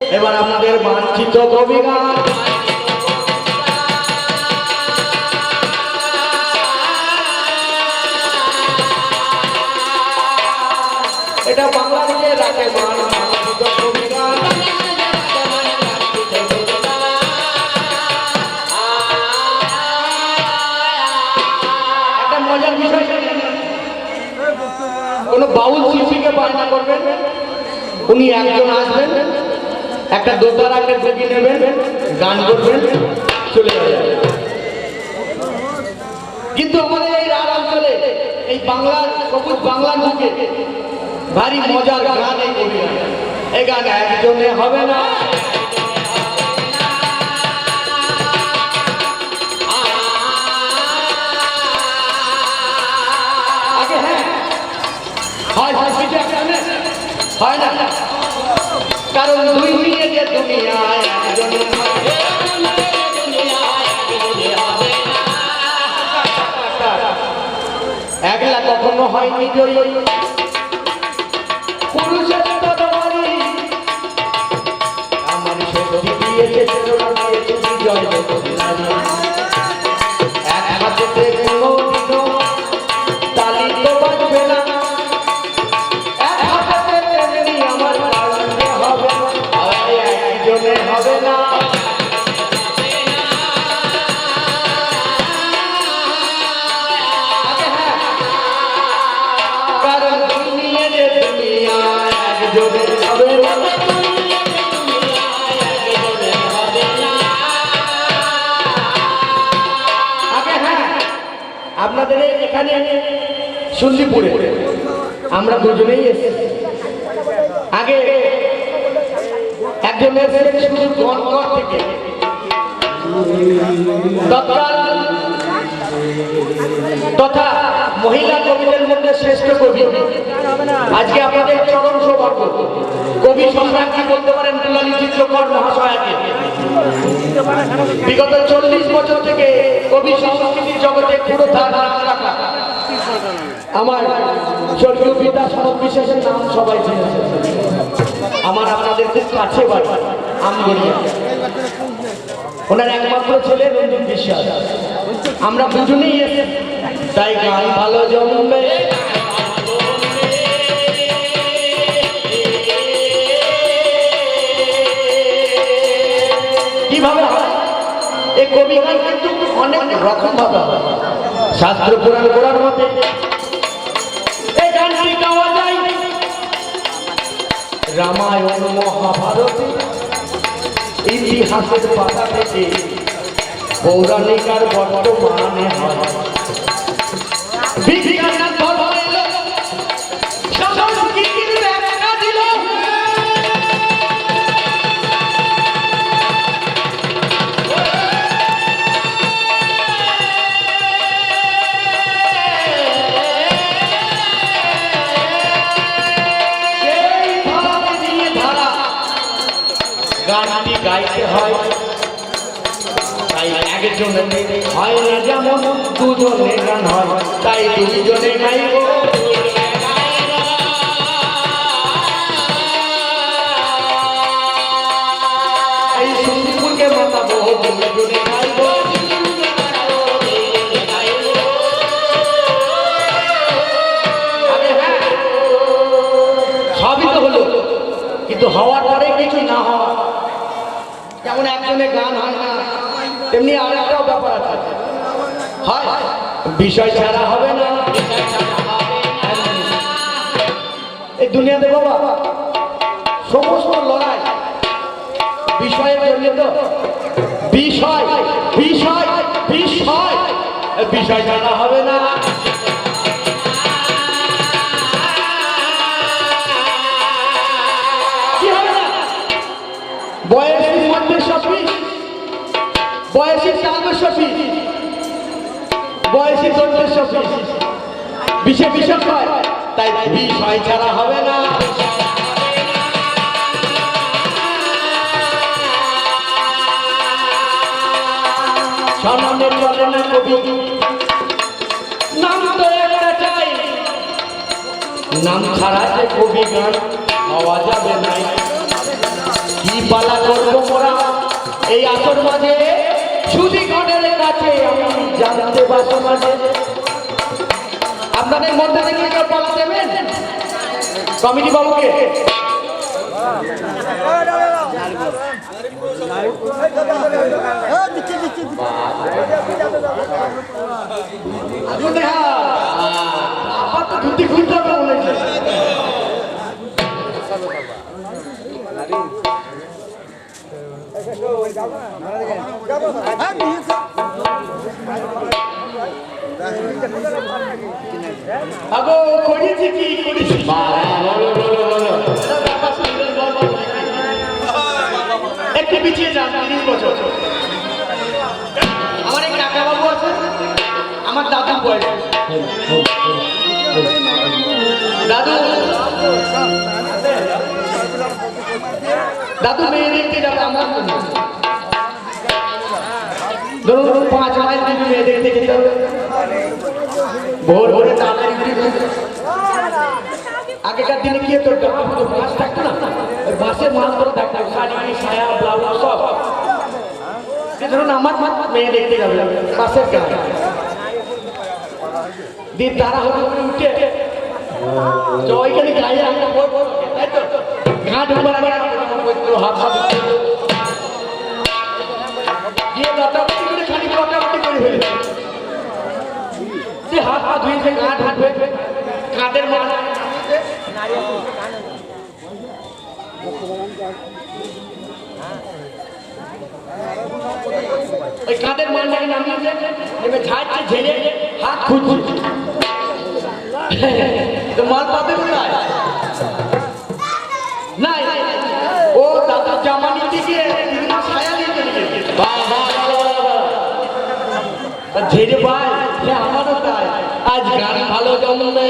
এবার আমাদের বাঞ্ছিত কবিগান। এটা বাংলাদেশে রাখে মান বাঞ্ছিত কবি একটা মজার বাউল শিল্পীকে বায়না করবেন? উনি একজন আসবেন। একটা দোতার একটা ডুবি নেবেন, গান করবেন, চলে যাবেন কিন্তু আমাদের এই রাত অঞ্চলে, এই বাংলার, সবুজ বাংলার বুকে ভারী মজার গান এই। এই গান একজনে হবে না হ্যাঁ না? হয় না কারণ দুই একলা কখনো হয়নি পুরুষের আমার শক্তি দিয়েছে আপনাদের এখানে সুন্দরপুরে আমরা দুজনেই এসেছি। আগে একজন থেকে। তথা মহিলা কবিদের মধ্যে শ্রেষ্ঠ কবি। আজকে আপনাদের চরম সৌভাগ্য। কবি সম্রাট কি বলতে পারেন? মহাশয়াকে বিগত চল্লিশ বছর থেকে কবি সংস্কৃতির জগতে পুরো ধার আমার স্বর্গীয় পিতা সনদ বিশেষের নাম সবাই চিনেছে আমার আপনাদের খুব কাছে বাড়ি ওনার একমাত্র ছেলে রঞ্জিত বিশ্বাস। আমরা দুজনেই তাই গান ভালো জমবে। এই কবি গান কিন্তু অনেক রকম ভাবে শাস্ত্র পুরাণ করার মতে এই গানটি গাওয়া যায় রামায়ণ মহাভারতে, ইতিহাসের পাতা থেকে, পৌরাণিক আর বর্তমানে হয়। গানটি গাইতে হয়। তাই একজনে হয় না যেমন, দুজনে গান হয়। তাই দুজনে গাইব। মাতাবো, দুজনে একজনে গান হয় না। তেমনি আরেকটাও ব্যাপার আছে। হয়, বিষয় ছাড়া হবে না। এই দুনিয়াতে বাবা, সমস্ত লড়াই বিষয়ের জন্য তো বিষয় বিষয় বিষয় বিষয় ছাড়া হবে না। বয়সী চালবে সফিস বয়সী দণ্ডে সফিস বিষে বিষয় হয়, তাই বিষয় ছাড়া হবে না। সামনে চলে না নাম ছাড়া যে কবি গান হওয়া যাবে না। কি পালা করব মোরা? এই আসর মাঝে কাছে আমি জানতে বাসো মাঝে আপনাদের মধ্যে থেকে কেউ পালা দেবেন? কমিটি বাবুকে। ধুতি মনে আগো করেছি কি করেছি একটু পিছিয়ে যান তিরিশ বছর। আমার এক কাকা আছে আমার দাদু বয়স দাদু। দাদু মেয়ে দেখতে যাবে আমার জন্য। ধরুন পাঁচ মাইল দিবি মেয়ে দেখতে যেতে হবে ভোর ভোরে তাড়াতাড়ি উঠে যেতে হবে। আগেকার দিনে কি হতো ডাব হতো বাঁশ থাকতো না ওই বাঁশের মাল করে থাকতো শাড়ি সায়া ব্লাউজ সব যে ধরুন আমার মা মেয়ে দেখতে যাবে বাঁশের গান দিয়ে তারা হলো করে উঠে তো ওইখানে গায়ে একটা বোর্ড তাই তো ঘা ঢুকবার আগে হাত হাত ফেলে দিয়ে হাত হাত ধুয়েছে ঢাকবে কাঁধের মাথা ওই কাঁধের মালটাকে নামিয়েছে এবার ঝাড়ছে ঝেড়ে হাত খুঁজছে। তো মাল পাবে কোথায়? তা ঝেড়ে পায় আমারও তাই। আজ গান ভালো জন্মে